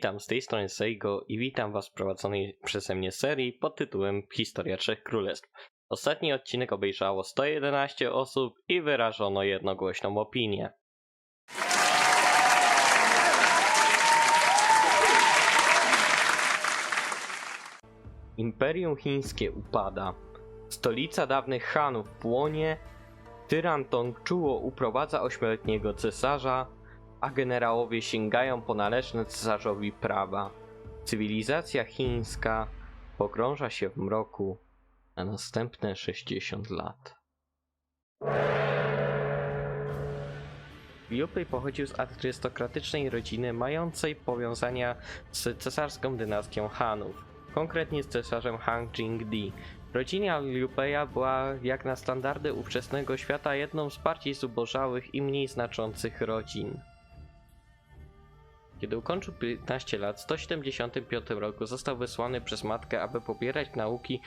witam z tej strony Seigo i witam was w prowadzonej przeze mnie serii pod tytułem Historia Trzech Królestw. Ostatni odcinek obejrzało 111 osób i wyrażono jednogłośną opinię. Imperium Chińskie upada. Stolica dawnych Hanów płonie. Tyran Tongczuo uprowadza ośmioletniego cesarza, a generałowie sięgają po należne cesarzowi prawa. Cywilizacja chińska pogrąża się w mroku na następne 60 lat. Liu Bei pochodził z arystokratycznej rodziny mającej powiązania z cesarską dynastią Hanów, konkretnie z cesarzem Han Jingdi. Rodzina Liu Beia była jak na standardy ówczesnego świata jedną z bardziej zubożałych i mniej znaczących rodzin. Kiedy ukończył 15 lat, w 175 roku został wysłany przez matkę, aby pobierać nauki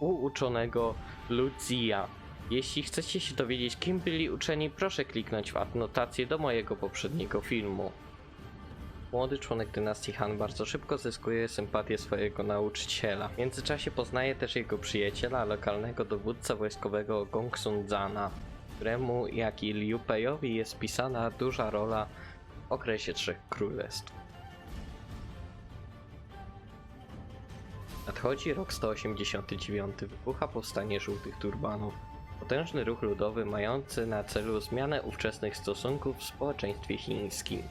u uczonego Lucia. Jeśli chcecie się dowiedzieć, kim byli uczeni, proszę kliknąć w adnotację do mojego poprzedniego filmu. Młody członek dynastii Han bardzo szybko zyskuje sympatię swojego nauczyciela. W międzyczasie poznaje też jego przyjaciela, lokalnego dowódcę wojskowego Gong Sun Zana, któremu, jak i Liu Peiowi jest pisana duża rola okresie Trzech Królestw. Nadchodzi rok 189, wybucha powstanie żółtych turbanów. Potężny ruch ludowy mający na celu zmianę ówczesnych stosunków w społeczeństwie chińskim.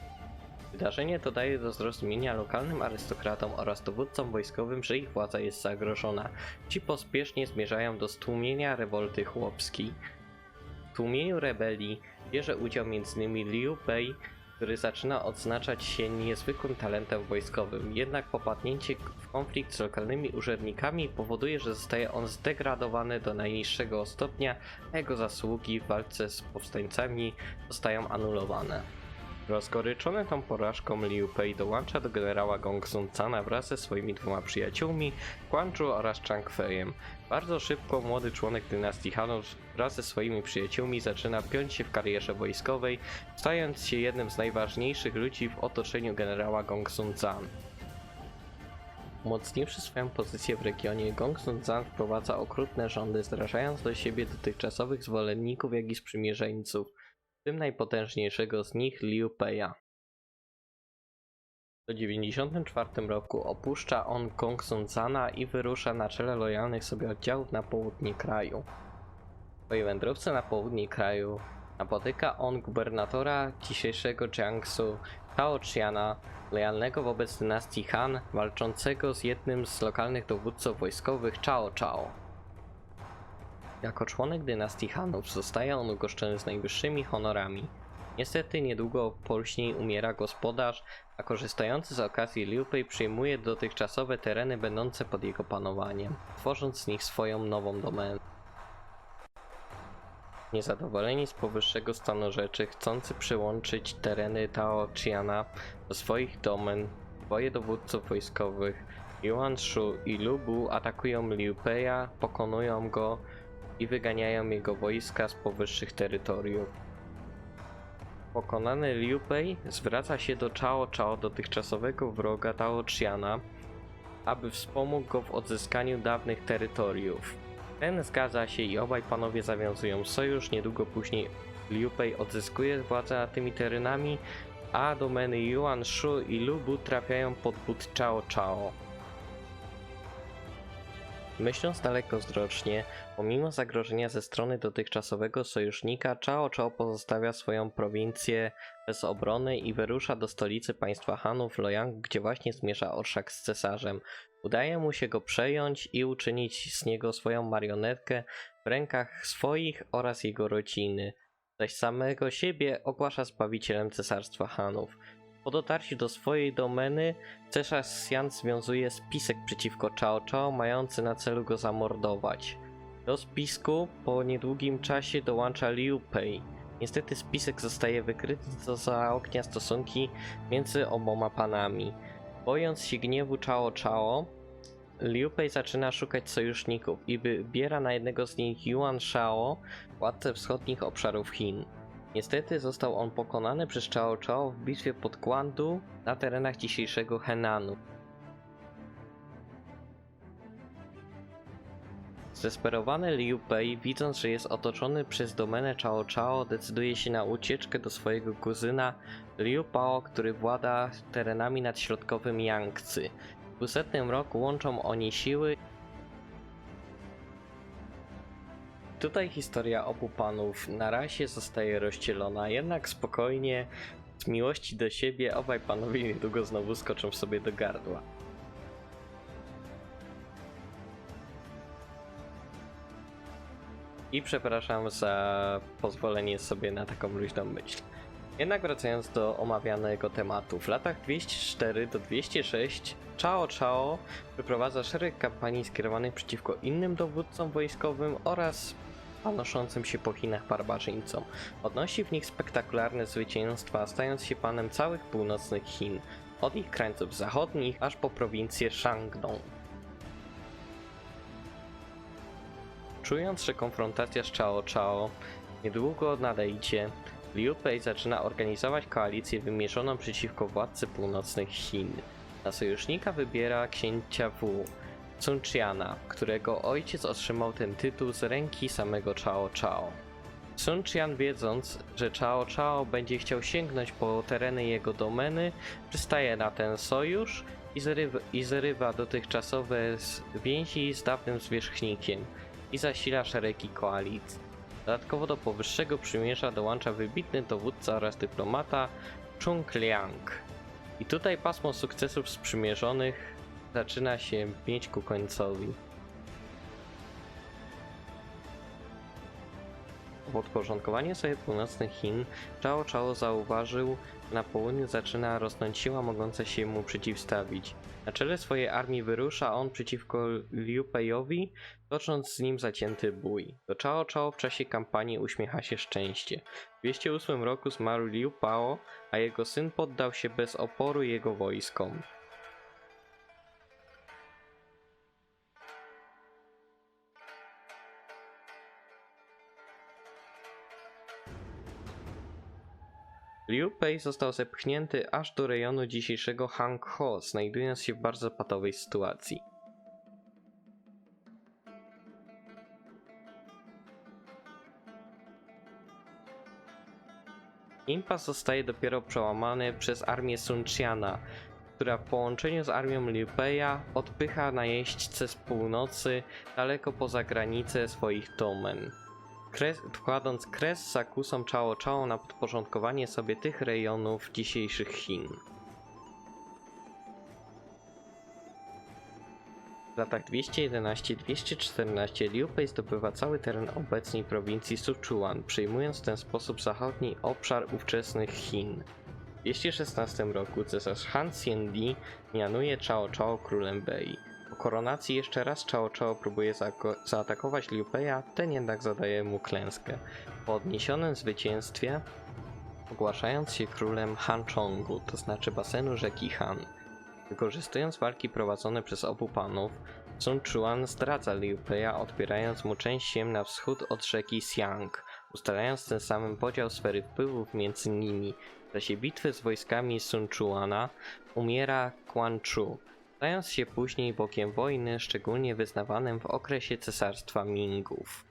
Wydarzenie to daje do zrozumienia lokalnym arystokratom oraz dowódcom wojskowym, że ich władza jest zagrożona. Ci pospiesznie zmierzają do stłumienia rewolty chłopskiej. W tłumieniu rebelii bierze udział m.in. Liu Bei, który zaczyna odznaczać się niezwykłym talentem wojskowym. Jednak popadnięcie w konflikt z lokalnymi urzędnikami powoduje, że zostaje on zdegradowany do najniższego stopnia, a jego zasługi w walce z powstańcami zostają anulowane. Rozgoryczony tą porażką Liu Pei dołącza do generała Gong Sun Cana wraz ze swoimi dwoma przyjaciółmi, Guangzhu oraz Chang Feiem. Bardzo szybko młody członek dynastii Hanów wraz ze swoimi przyjaciółmi zaczyna piąć się w karierze wojskowej, stając się jednym z najważniejszych ludzi w otoczeniu generała Gong Sun Can. Umocniwszy swoją pozycję w regionie, Gong Sun Zan wprowadza okrutne rządy, zrażając do siebie dotychczasowych zwolenników, jak i sprzymierzeńców tym najpotężniejszego z nich Liu Peia. W 1994 roku opuszcza on Gong Sun Zana i wyrusza na czele lojalnych sobie oddziałów na południe kraju. Swojej wędrówce na południe kraju napotyka on gubernatora dzisiejszego Jiangsu, Tao Chiana, lojalnego wobec dynastii Han, walczącego z jednym z lokalnych dowódców wojskowych Chao Chao. Jako członek dynastii Hanów zostaje on ugoszczony z najwyższymi honorami. Niestety niedługo później umiera gospodarz, a korzystający z okazji Liu Bei przyjmuje dotychczasowe tereny będące pod jego panowaniem, tworząc z nich swoją nową domenę. Niezadowoleni z powyższego stanu rzeczy, chcący przyłączyć tereny Tao Chiana do swoich domen, dwoje dowódców wojskowych, Yuan Shu i Lu Bu atakują Liu pokonują go i wyganiają jego wojska z powyższych terytoriów. Pokonany Liu Bei zwraca się do Chao Chao, dotychczasowego wroga Tao Chiana, aby wspomógł go w odzyskaniu dawnych terytoriów. Ten zgadza się i obaj panowie zawiązują sojusz. Niedługo później Liu Bei odzyskuje władzę nad tymi terenami, a domeny Yuan Shu i Lu Bu trafiają pod but Chao Chao. Myśląc dalekowzrocznie, pomimo zagrożenia ze strony dotychczasowego sojusznika, Chao Chao pozostawia swoją prowincję bez obrony i wyrusza do stolicy państwa Hanów Loyang, gdzie właśnie zmierza orszak z cesarzem. Udaje mu się go przejąć i uczynić z niego swoją marionetkę w rękach swoich oraz jego rodziny, zaś samego siebie ogłasza zbawicielem cesarstwa Hanów. Po dotarciu do swojej domeny, cesarz Xian związuje spisek przeciwko Chao Chao, mający na celu go zamordować. Do spisku po niedługim czasie dołącza Liu Pei. Niestety spisek zostaje wykryty, co zaognia stosunki między oboma panami. Bojąc się gniewu Chao Chao, Liu Pei zaczyna szukać sojuszników i wybiera na jednego z nich Yuan Shao, władcę wschodnich obszarów Chin. Niestety został on pokonany przez Chao Chao w bitwie pod Guandu na terenach dzisiejszego Henanu. Zdesperowany Liu Bei, widząc, że jest otoczony przez domenę Chao Chao, decyduje się na ucieczkę do swojego kuzyna Liu Pao, który włada terenami nad środkowym Yangtze. W 200 roku łączą oni siły. Tutaj historia obu panów na razie zostaje rozcielona, jednak spokojnie, z miłości do siebie, obaj panowie niedługo znowu skoczą sobie do gardła. I przepraszam za pozwolenie sobie na taką luźną myśl. Jednak wracając do omawianego tematu, w latach 204 do 206 Chao Chao wyprowadza szereg kampanii skierowanych przeciwko innym dowódcom wojskowym oraz panoszącym się po Chinach barbarzyńcom. Odnosi w nich spektakularne zwycięstwa, stając się panem całych północnych Chin, od ich krańców zachodnich aż po prowincję Shandong. Czując, że konfrontacja z Chao Chao niedługo nadejdzie, Liu Bei zaczyna organizować koalicję wymierzoną przeciwko władcy północnych Chin. Na sojusznika wybiera księcia Wu, Sun Qiana, którego ojciec otrzymał ten tytuł z ręki samego Chao Chao. Sun Qian wiedząc, że Chao Chao będzie chciał sięgnąć po tereny jego domeny, przystaje na ten sojusz i zrywa, i zrywa dotychczasowe więzi z dawnym zwierzchnikiem i zasila szeregi koalicji. Dodatkowo do powyższego przymierza dołącza wybitny dowódca oraz dyplomata Chung Liang. I tutaj pasmo sukcesów sprzymierzonych zaczyna się mieć ku końcowi. W podporządkowaniu sobie północnych Chin Chao Chao zauważył, że na południu zaczyna rosnąć siła mogąca się mu przeciwstawić. Na czele swojej armii wyrusza on przeciwko Liu Peiowi, tocząc z nim zacięty bój. Do Chao Chao w czasie kampanii uśmiecha się szczęście. W 208 roku zmarł Liu Pao, a jego syn poddał się bez oporu jego wojskom. Liu Pei został zepchnięty aż do rejonu dzisiejszego Hangzhou, znajdując się w bardzo patowej sytuacji. Impas zostaje dopiero przełamany przez armię Sun Qiana, która w połączeniu z armią Liu Beia odpycha najeźdźcę z północy daleko poza granice swoich domen. Kres, kładąc kres zakusom Chao Chao na podporządkowanie sobie tych rejonów dzisiejszych Chin. W latach 211-214 Liu Bei zdobywa cały teren obecnej prowincji Sichuan, przejmując w ten sposób zachodni obszar ówczesnych Chin. W 216 roku cesarz Han Xiandi mianuje Chao Chao królem Bei. Koronacji jeszcze raz Chao Chao próbuje zaatakować Liu Beia, ten jednak zadaje mu klęskę. Po odniesionym zwycięstwie, ogłaszając się królem Hanchongu, to znaczy basenu rzeki Han. Wykorzystując walki prowadzone przez obu panów, Sun Chuan zdradza Liu Beia, odbierając mu część ziem na wschód od rzeki Xiang, ustalając tym samym podział sfery wpływów między nimi. W czasie bitwy z wojskami Sun Chuana umiera Quan Chu, stając się później bokiem wojny, szczególnie wyznawanym w okresie cesarstwa Mingów.